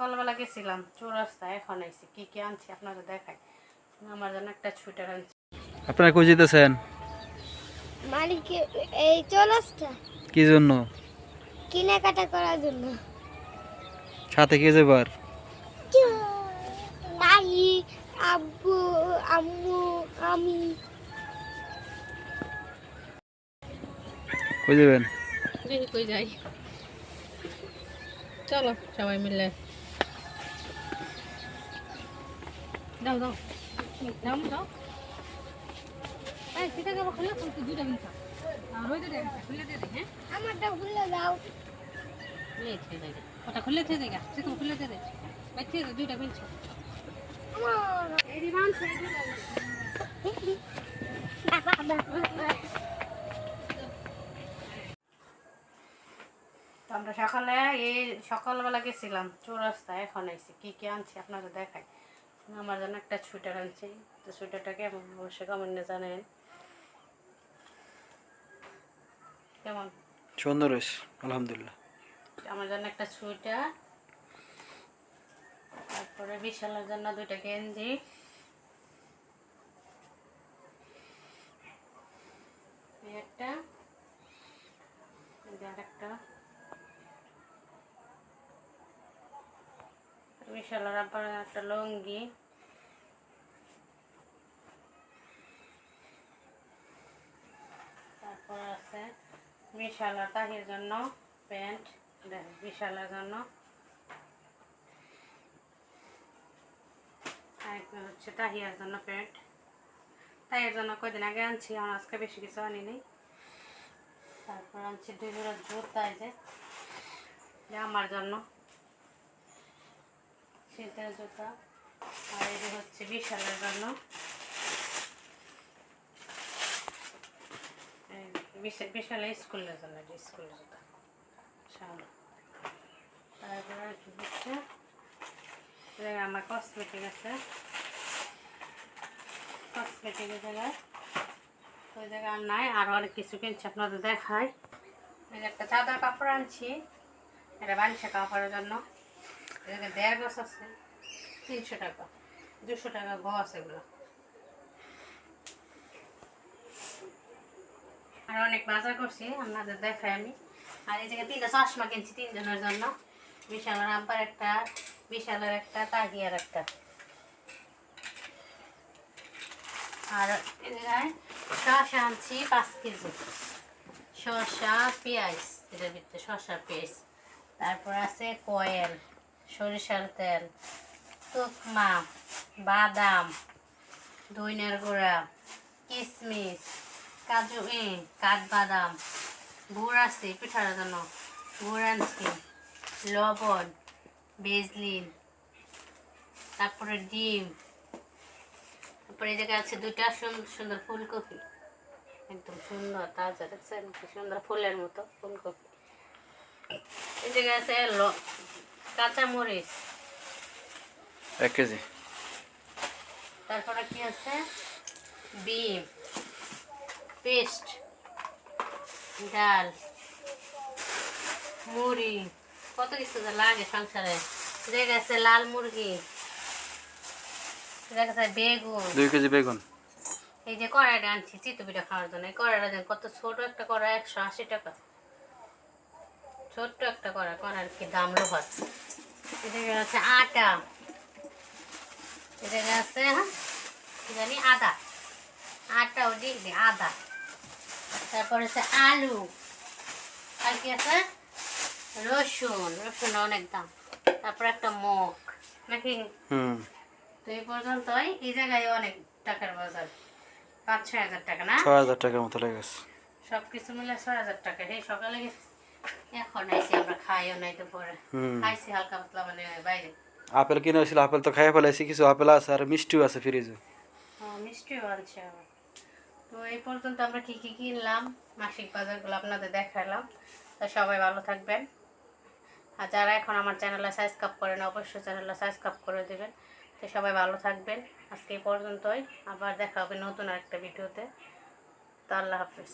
সকালবেলা গেছিলাম চৌরাস্তায় এখন আইছি। কি কি আনছি আপনারা দেখাই। আমার জন্য একটা ছুটার আনছি। আপনারা কই যেতেছেন? মালিকে এই চলসটা কি জন্য? কেনাকাটা করার জন্য। সাথে কে যাবার তাই আব্বু আম্মু আমি। কই যাবেন? কই যাই। চলো সবাই মিলে। দাও দাও। দাও দাও। এই সেটা খুলে তুই দুইটা মিনিট আর ওইটা দে খুলে দে হ্যাঁ? আমারটা খুলে ওটা খুলে সে তো দে দুইটা আমার এই দিবান সেই দুইটা তো আমরা সকালে এই সকালবেলা গেছিলাম চৌরাস্তায় এখন আইছি। কি কি আনছি আপনারা দেখাই। আমার জন্য একটা সোয়েটার আনছি। তো সোয়েটারটা কেমন অবশ্যই কমেন্টে জানেন কেমন? সুন্দর হয়েছে আলহামদুলিল্লাহ। আমার জন্য একটা সোয়েটার তারপরে বিশালের জন্য দুইটা গেঞ্জি। একটা আরেকটা। বিশালের আবার একটা লুঙ্গি। তারপর আছে। বিশাল তাহির জন্য প্যান্ট বিশালের জন্য। হচ্ছে তাহিয়ার জন্য প্যান্ট। তাহিয়ার জন্য কয়দিন আগে আনছি, আমার আজকে বেশি কিছু আনি নেই তারপর আনছি দুই জোড়া জুতা যে আমার জন্য। শীতের জুতা। আর এই হচ্ছে বিশালের জন্য এই বিশা- বিশালে স্কুলের জন্য স্কুলের জুতা সামনে। কি হচ্ছে? আমার কসমেটিক আছে। কসমেটিকের জায়গায় ওই জায়গায় আর নাই আরও অনেক কিছু কিনছি আপনাদের এই একটা চাদর কাপড় আনছি। এটা বালিশা কাপড়ের জন্য। দেড় গছ আছে। তিনশো টাকা, দুশো টাকা গছ এগুলো। আর অনেক বাজার করছি, আপনাদের দেখাই আমি। আর এই জায়গায় তিনটা চশমা কিনছি তিনজনের জন্য। বিশালের আব্বার একটা, বিশালের একটা, তাহিয়ার একটা। আর এই জায়গায় শসা আনছি পাঁচ কেজি। শসা, পেঁয়াজ, এটার ভিতরে শসা, পেঁয়াজ। তারপর আছে কয়েল, সরিষার তেল, তুকমা, বাদাম দইনের গুঁড়া কিশমিশ কাজু এ কাঠবাদাম গুড় আছে পিঠার জন্য গুড় আনছি লবণ বেজলিন তারপরে ডিম তারপরে এই জায়গায় আছে দুইটা সুন্দর সুন্দর ফুলকপি একদম সুন্দর তাজা দেখছেন? কি সুন্দর ফুলের মতো ফুলকপি। এই জায়গায় আছে কাঁচামরিচ। এক কেজি। তারপরে কি আছে? বিম। পেস্ট ডাল মুড়ি কত কিছু লাগে সংসারে। জায়গা আছে লাল মুরগি বেগুন। দুই কেজি বেগুন। এই যে কড়াইটা আনছি চিতুপিঠা খাওয়ার জন্য। এই কড়াইটা কত ছোট একটা কড়াই একশো আশি টাকা। ছোট্ট একটা কড়াই কড়াইয়ের কি দাম লোভার। এদিকে আছে আটা। এদিকে আছে হ্যাঁ জানি আদা। আটা ও দিয়ে আদা। তারপরে আছে আলু আর কি আছে? রসুন রসুন অনেক দাম। তারপর একটা মুখ নাকি? তো এই পর্যন্তই। এই জায়গায় অনেক টাকার বাজার। পাঁচ ছয় হাজার টাকা না? ছয় হাজার টাকার মতো লেগেছে সব কিছু মিলে ছয় হাজার টাকা। এই সকালে গেছি। এখন আইসি আমরা খাইও নাই তো পরে খাইছি হালকা পাতলা মানে বাইরে। আপেল কিনে হয়েছিল আপেল তো খাইয়া ফেলাইছি কিছু আপেল আছে আর মিষ্টিও আছে ফ্রিজে মিষ্টিও আবার। তো এই পর্যন্ত আমরা কী কী কিনলাম, মাসিক বাজারগুলো আপনাদের দেখালাম। তো সবাই ভালো থাকবেন। আর যারা এখন আমার চ্যানেলে সাবস্ক্রাইব করেন, অবশ্যই চ্যানেলটা সাবস্ক্রাইব করে দেবেন। তো সবাই ভালো থাকবেন। আজকে এই পর্যন্তই। আবার দেখা হবে নতুন আরেকটা ভিডিওতে। তো আল্লাহ হাফিজ।